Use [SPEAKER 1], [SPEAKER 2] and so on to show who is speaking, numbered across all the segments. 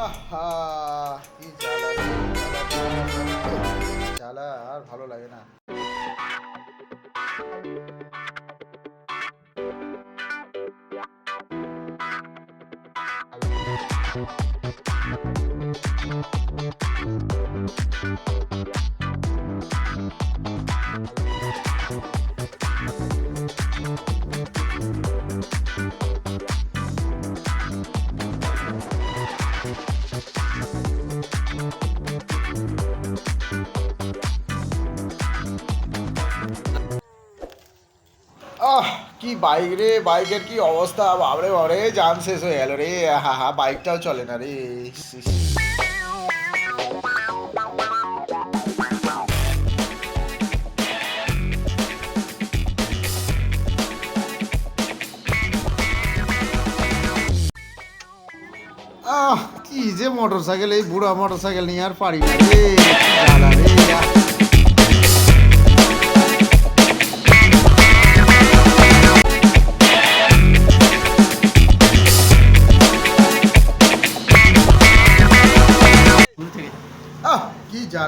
[SPEAKER 1] আহা আর ভালো লাগে না Thank you. বাইক রে বাইকের কি অবস্থা? বাবরে বাবরে জান শেষ হয়ে গেল রে। হা হা বাইকটাও চলে না রে। আহ, কি যে মোটর সাইকেল এই বুড়া মোটর সাইকেল নিয়ে আর পারি না রে।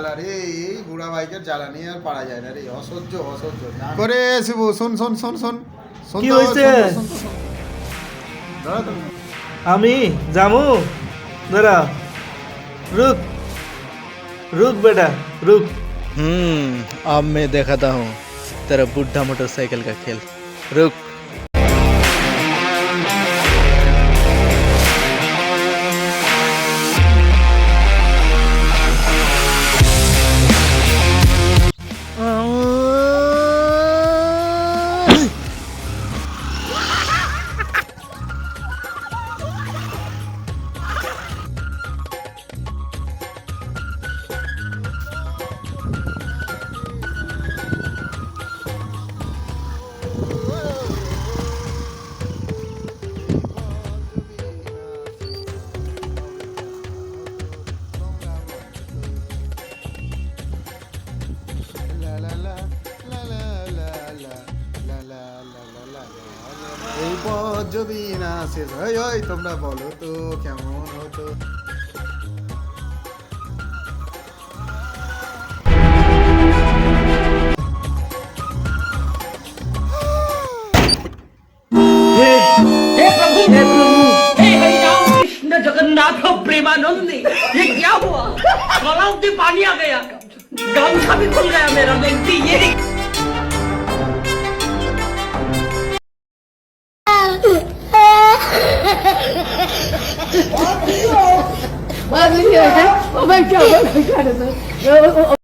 [SPEAKER 1] জ্বালা রে এই বুড়া বাইকের জ্বালা নিয়ে আর পারা যায় না রে অসহ্য অসহ্য করে শিবু শোন শোন শোন শোন শোন
[SPEAKER 2] কি
[SPEAKER 1] তো,
[SPEAKER 2] হয়েছে?
[SPEAKER 1] শোন তো, শোন তো, শোন। দাঁড়া তো।
[SPEAKER 2] আমি জামু দাঁড়া रुक रुक बेटा रुक
[SPEAKER 3] हम्म अब मैं दिखाता हूँ तेरा बुढ़ा मोटरसाइकिल का खेल रुक
[SPEAKER 1] এই পথ যদি না শেষ হয় তোমরা বলো তো কেমন হতো?
[SPEAKER 4] कृष्ण जगन्नाथ प्रेमानंदी ये क्या हुआ? गलाव से पानी आ गया। गामछा भी खुल गया मेरा बेटी। ये
[SPEAKER 5] Mas, eu vou